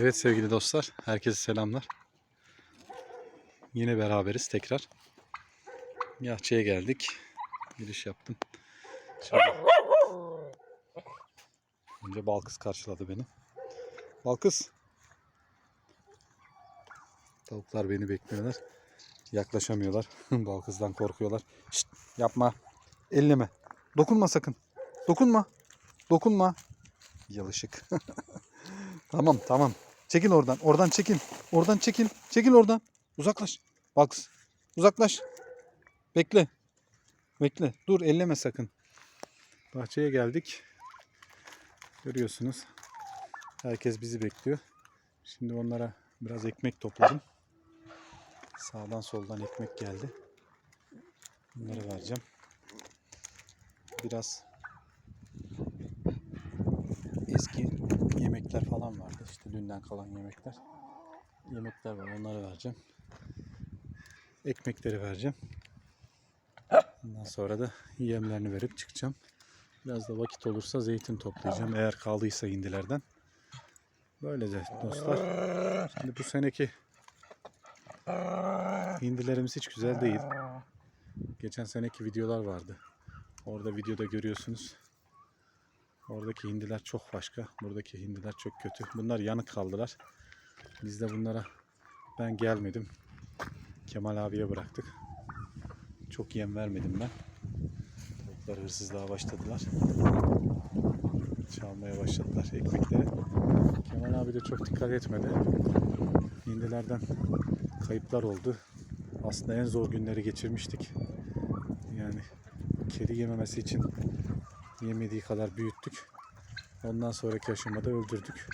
Evet sevgili dostlar, herkese selamlar. Yine beraberiz tekrar. Yahçı'ya geldik. Giriş yaptım. Şimdi... Önce Balkız karşıladı beni. Balkız. Tavuklar beni bekliyorlar. Yaklaşamıyorlar. Balkızdan korkuyorlar. Şşt, yapma. Elleme. Dokunma sakın. Dokunma. Dokunma. Yalışık. Tamam tamam. Çekil oradan. Oradan çekil. Oradan çekil. Çekil oradan. Uzaklaş. Bak. Uzaklaş. Bekle. Bekle. Dur elleme sakın. Bahçeye geldik. Görüyorsunuz. Herkes bizi bekliyor. Şimdi onlara biraz ekmek topladım. Sağdan soldan ekmek geldi. Bunları vereceğim. Biraz eski yemekler falan vardı. İşte dünden kalan yemekler. Yemekler var. Onları vereceğim. Ekmekleri vereceğim. Ondan sonra da yemlerini verip çıkacağım. Biraz da vakit olursa zeytin toplayacağım. Eğer kaldıysa hindilerden. Böylece dostlar. Şimdi bu seneki hindilerimiz hiç güzel değil. Geçen seneki videolar vardı. Orada videoda görüyorsunuz. Oradaki hindiler çok başka. Buradaki hindiler çok kötü. Bunlar yanık kaldılar. Biz de bunlara ben gelmedim. Kemal abiye bıraktık. Çok yem vermedim ben. Tavuklar hırsızlığa başladılar. Çalmaya başladılar ekmekleri. Kemal abi de çok dikkat etmedi. Hindilerden kayıplar oldu. Aslında en zor günleri geçirmiştik. Yani kedi yememesi için yemediği kadar büyüttük. Ondan sonraki aşamada öldürdük.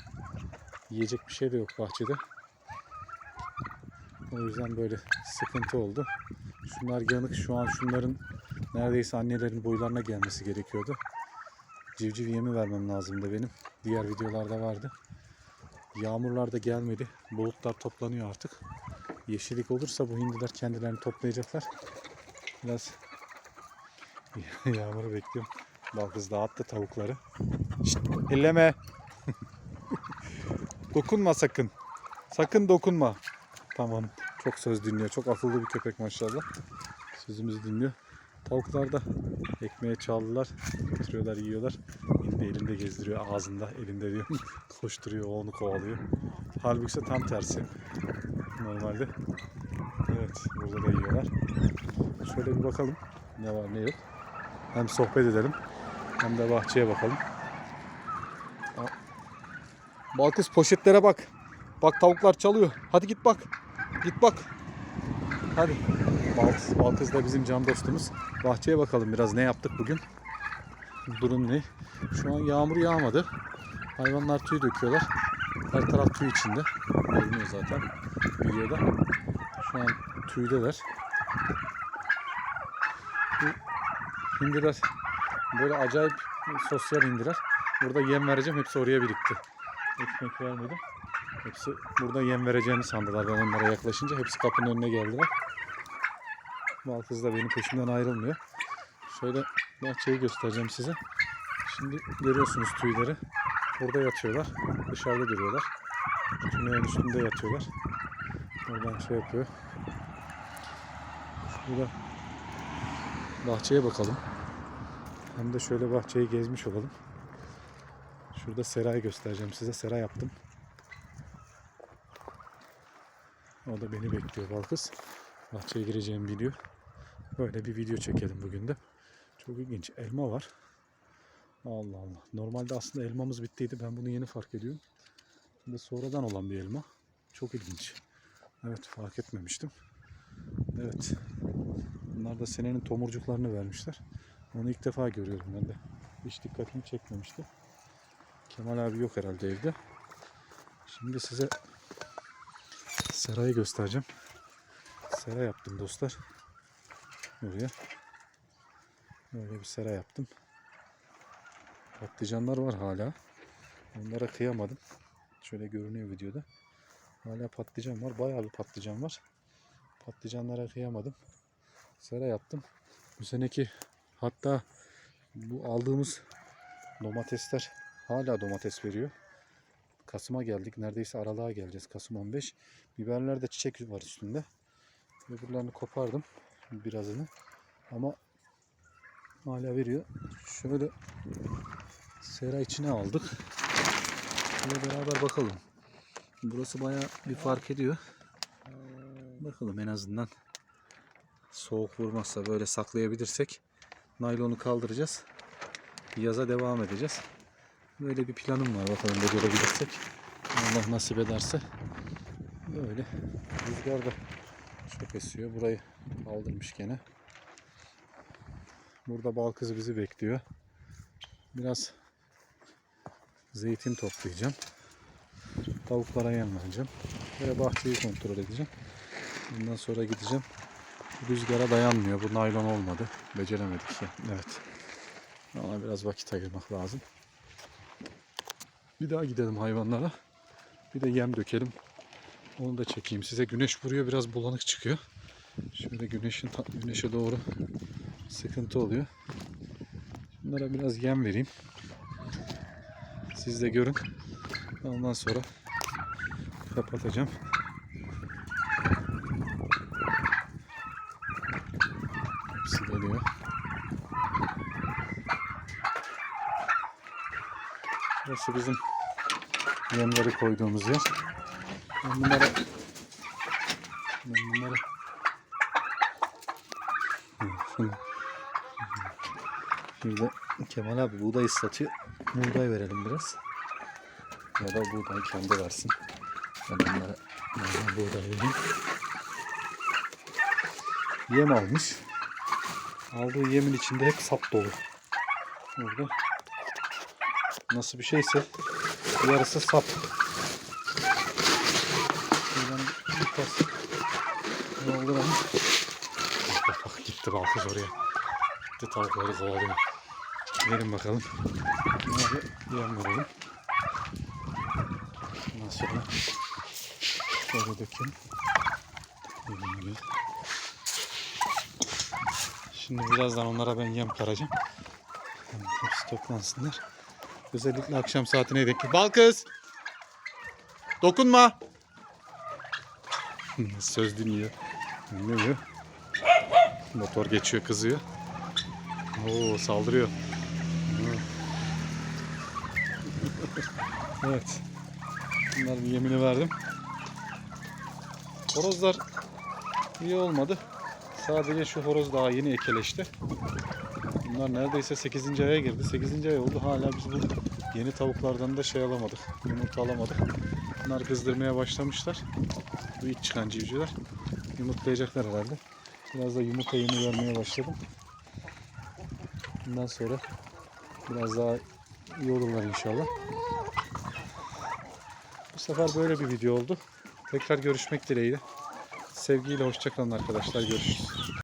Yiyecek bir şey de yok bahçede. O yüzden böyle sıkıntı oldu. Şunlar yanık. Şu an şunların neredeyse annelerin boylarına gelmesi gerekiyordu. Civciv yemi vermem lazımdı benim. Diğer videolarda vardı. Yağmurlar da gelmedi. Bulutlar toplanıyor artık. Yeşillik olursa bu hindiler kendilerini toplayacaklar. Biraz yağmuru bekliyorum. Balkız dağıttı tavukları. Şşt, elleme. dokunma sakın. Sakın dokunma. Tamam. Çok söz dinliyor. Çok akıllı bir köpek maşallah. Sözümüzü dinliyor. Tavuklar da ekmeğe çaldılar. Götürüyorlar, yiyorlar. Elinde elinde gezdiriyor. Ağzında elinde diyor. Koşturuyor, onu kovalıyor. Halbuki ise tam tersi. Normalde. Evet, burada da yiyorlar. Şöyle bir bakalım. Ne var ne yok. Hem sohbet edelim. Hem de bahçeye bakalım. Balkız poşetlere bak. Bak tavuklar çalıyor. Hadi git bak. Git bak. Hadi. Balkız, Balkız da bizim can dostumuz. Bahçeye bakalım biraz ne yaptık bugün. Durum ne? Şu an yağmur yağmadı. Hayvanlar tüy döküyorlar. Her taraf tüy içinde. Görünüyor zaten videoda. Şu an tüydeler. Bu hindiler Böyle acayip sosyal indiler. Burada yem vereceğim. Hepsi oraya birikti. Ekmek vermedim. Hepsi burada yem vereceğini sandılar. Ben onlara yaklaşınca hepsi kapının önüne geldiler. Balkız da benim peşimden ayrılmıyor. Şöyle bahçeyi göstereceğim size. Şimdi görüyorsunuz tüyleri. Burada yatıyorlar. Dışarıda duruyorlar. Tüneğin üstünde yatıyorlar. Oradan şey yapıyor. Burada bahçeye bakalım. Hem de şöyle bahçeyi gezmiş olalım. Şurada serayı göstereceğim size. Sera yaptım. O da beni bekliyor Balkız. Bahçeye gireceğimi biliyor. Böyle bir video çekelim bugün de. Çok ilginç. Elma var. Allah Allah. Normalde aslında elmamız bittiydi. Ben bunu yeni fark ediyorum. Şimdi sonradan olan bir elma. Çok ilginç. Evet fark etmemiştim. Evet. Bunlar da senenin tomurcuklarını vermişler. Onu ilk defa görüyorum ben de. Hiç dikkatimi çekmemişti. Kemal abi yok herhalde evde. Şimdi size serayı göstereceğim. Sera yaptım dostlar. Buraya. Böyle bir sera yaptım. Patlıcanlar var hala. Onlara kıyamadım. Şöyle görünüyor videoda. Hala patlıcan var. Bayağı bir patlıcan var. Patlıcanlara kıyamadım. Sera yaptım. Bu seneki Hatta bu aldığımız domatesler hala domates veriyor. Kasım'a geldik. Neredeyse aralığa geleceğiz. Kasım 15. Biberlerde çiçek var üstünde. Öbürlerini kopardım. Birazını. Ama hala veriyor. Şöyle sera içine aldık. Şöyle beraber bakalım. Burası bayağı bir fark ediyor. Bakalım en azından soğuk vurmazsa böyle saklayabilirsek naylonu kaldıracağız. Yaza devam edeceğiz. Böyle bir planım var bakalım becerebilirsek. Allah nasip ederse. Böyle. Rüzgar da çok esiyor. Burayı kaldırmış gene. Burada bal kızı bizi bekliyor. Biraz zeytin toplayacağım. Tavuklara yem vereceğim. Ve bahçeyi kontrol edeceğim. Ondan sonra gideceğim. Rüzgara dayanmıyor. Bu naylon olmadı. Beceremedik ya. Evet. Ona biraz vakit ayırmak lazım. Bir daha gidelim hayvanlara. Bir de yem dökelim. Onu da çekeyim. Size güneş vuruyor. Biraz bulanık çıkıyor. Şöyle güneşin güneşe doğru sıkıntı oluyor. Bunlara biraz yem vereyim. Siz de görün. Ondan sonra kapatacağım. Hepsi geliyor. Burası bizim yemleri koyduğumuz yer. Ben bunlara ben bunlara Şimdi Kemal abi buğday ıslatıyor. Buğday verelim biraz. Ya da buğday kendi versin. Normal buğday vereyim. Yem almış. Aldığı yemin içinde hep sap dolu. Burada nasıl bir şeyse yarısı sap. Şuradan bir tas dolduralım. Bak bak bak gitti balkız oraya. Gitti tavukları kovalıyor. Verin bakalım. Bunları yem verelim. Ondan sonra şöyle dökeyim. Dediğim gibi. Şimdi birazdan onlara ben yem karacağım. Hepsi toplansınlar. Özellikle akşam saatine denk. Bal kız! Dokunma! Söz dinliyor. Dinlemiyor. Motor geçiyor kızıyor. Oo saldırıyor. evet. Bunların yemini verdim. Horozlar iyi olmadı. Sadece şu horoz daha yeni ekeleşti. Bunlar neredeyse 8. aya girdi. 8. ay oldu. Hala biz bu yeni tavuklardan da şey alamadık. Yumurta alamadık. Bunlar kızdırmaya başlamışlar. Bu ilk çıkan civcivler. Yumurtlayacaklar herhalde. Biraz da yumurta yemi vermeye başladım. Bundan sonra biraz daha iyi olurlar inşallah. Bu sefer böyle bir video oldu. Tekrar görüşmek dileğiyle. Sevgiyle hoşçakalın arkadaşlar. Görüşürüz.